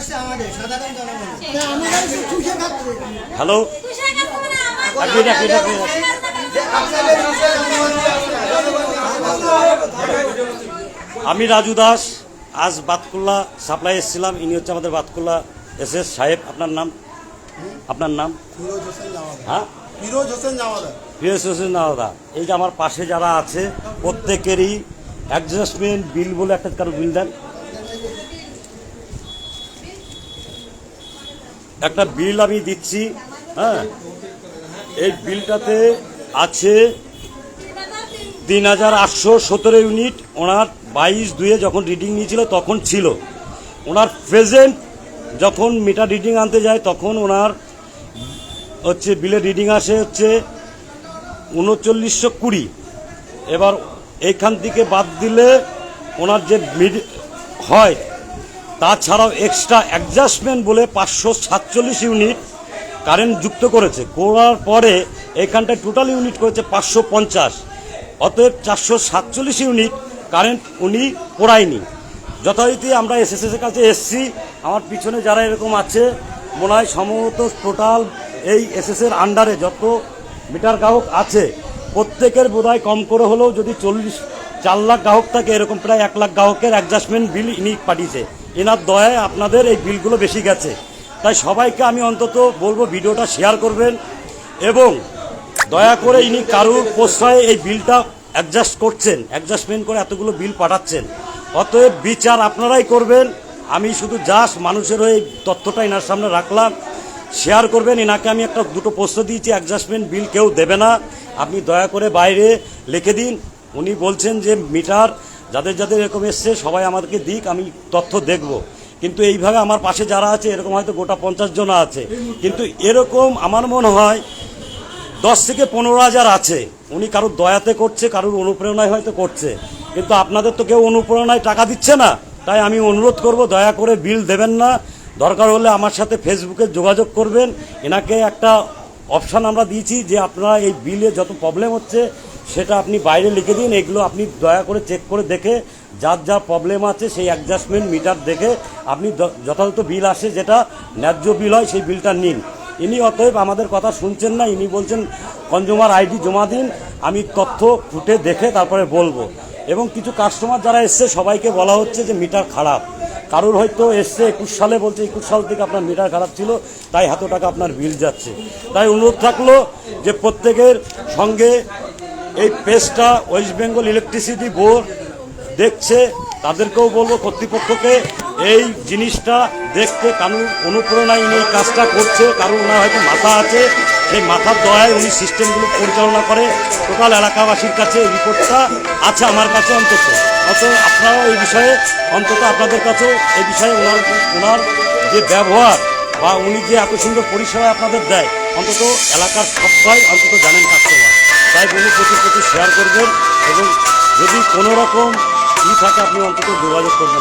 আসছে আমাদের সাধারণ জনগণ। আমরা? শুধু চুষে হ্যালো মিনিট আমি রাজু দাস আজ বাতকুল্লা সাপ্লাই এসেছিলাম ইনি হচ্ছে আমাদের বাতকুল্লা এস এস সাহেব। আপনার নাম? আপনার নাম? ফিরোজ হোসেন জামাদার। হ্যাঁ? ফিরোজ হোসেন নাওদা এই যে আমার পাশে যারা আছে প্রত্যেকেরই অ্যাডজাস্টমেন্ট বিল বলে একটা কারও বিল দেন। একটা বিল আমি দিচ্ছি হ্যাঁ? এই বিলটাতে আছে তিন হাজার আটশো সতেরো ইউনিট, ওনার বাইশ দুয়ে যখন রিডিং নিয়েছিল তখন ছিল। ওনার প্রেজেন্ট যখন মিটার রিডিং আনতে যায় তখন ওনার হচ্ছে বিলের রিডিং আসে হচ্ছে উনচল্লিশশো কুড়ি। এবার এইখান থেকে বাদ দিলে ওনার যে হয় তাছাড়াও এক্সট্রা অ্যাডজাস্টমেন্ট বলে পাঁচশো সাতচল্লিশ ইউনিট কারেন্ট যুক্ত করেছে। করার পরে এখানটায় টোটাল ইউনিট করেছে পাঁচশো পঞ্চাশ। অতএব চারশো সাতচল্লিশ ইউনিট কারেন্ট উনি পোড়ায়নি। যথারীতি আমরা এসএসএস এর কাছে এসছি। আমার পিছনে যারা এরকম আছে, মনে হয় সম্ভবত টোটাল এই এসএস এর আন্ডারে যত মিটার গ্রাহক আছে, প্রত্যেকের বোধহয় কম করে হলেও যদি চল্লিশ চার লাখ গ্রাহক থাকে, এরকম প্রায় এক লাখ গ্রাহকের অ্যাডজাস্টমেন্ট বিল ইনি পাঠিয়েছে। এনার দয়ায় আপনাদের এই বিলগুলো বেশি গেছে। তাই সবাইকে আমি অন্তত বলব, ভিডিওটা শেয়ার করবেন এবং দয়া করে ইনি কারুর প্রশ্রয়ে এই বিলটা অ্যাডজাস্ট করছেন অ্যাডজাস্টমেন্ট করে এতগুলো বিল পাঠাচ্ছেন। অতএব বিচার আপনারাই করবেন। আমি শুধু জাস্ট মানুষের এই তথ্যটা এনার সামনে রাখলাম। শেয়ার করবেন, এনাকে আমি একটা দুটো প্রশ্ন দিয়েছি অ্যাডজাস্টমেন্ট বিল কেউ দেবে না। আপনি দয়া করে বাইরে লিখে দিন। উনি বলছেন যে মিটার যাদের যাদের এরকম এসছে, সবাই আমাদেরকে দিক, আমি তথ্য দেখব। কিন্তু এইভাবে আমার পাশে যারা আছে, এরকম হয়তো গোটা পঞ্চাশ জন আছে। কিন্তু এরকম আমার মনে হয় দশ থেকে পনেরো হাজার আছে। উনি কারোর দয়াতে করছে, কারোর অনুপ্রেরণায় হয়তো করছে। কিন্তু আপনাদের তো কেউ অনুপ্রেরণায় টাকা দিচ্ছে না। তাই আমি অনুরোধ করব, দয়া করে বিল দেবেন না। দরকার হলে আমার সাথে ফেসবুকে যোগাযোগ করবেন। এনাকে একটা অপশান আমরা দিয়েছি যে আপনারা এই বিলে যত প্রবলেম হচ্ছে সেটা আপনি বাইরে লিখে দিন, এগুলো আপনি দয়া করে চেক করে দেখে, যার যা প্রবলেম আছে সেই অ্যাডজাস্টমেন্ট মিটার দেখে আপনি যথাযথ বিল আসে যেটা ন্যায্য বিল হয় সেই বিলটা নিন। ইনি অতএব আমাদের কথা শুনছেন না, ইনি বলছেন কনজিউমার আইডি জমা দিন, আমি তথ্য ফুটে দেখে তারপরে বলব। এবং কিছু কাস্টমার যারা এসছে, সবাইকে বলা হচ্ছে যে মিটার খারাপ। কারোর হয়তো এসছে একুশ সালে, বলছে একুশ সাল থেকে আপনার মিটার খারাপ ছিল, তাই এত টাকা আপনার বিল যাচ্ছে। তাই অনুরোধ থাকল যে প্রত্যেকের সঙ্গে এই পেজটা ওয়েস্ট বেঙ্গল ইলেকট্রিসিটি বোর্ড দেখছে, তাদেরকেও বলব কর্তৃপক্ষকে এই জিনিসটা দেখতে কারণ অনুপ্রেরণায় উনি কাজটা করছে, কারণ ওনার হয়তো মাথা আছে, সেই মাথার দয়ায় উনি সিস্টেমগুলো পরিচালনা করে। টোটাল এলাকাবাসীর কাছে এই রিপোর্টটা আছে আমার কাছে অন্তত। অত আপনারাও এই বিষয়ে অন্তত আপনাদের কাছেও এই বিষয়ে ওনার ওনার যে ব্যবহার বা উনি যে এত সুন্দর পরিষেবা আপনাদের দেয়, অন্তত এলাকার সবাই অন্তত জানেন কাস্টমার তাই বলে প্রচুর প্রচুর শেয়ার করবেন এবং যদি কোনোরকম ই থাকে, আপনি অন্তত যোগাযোগ করবেন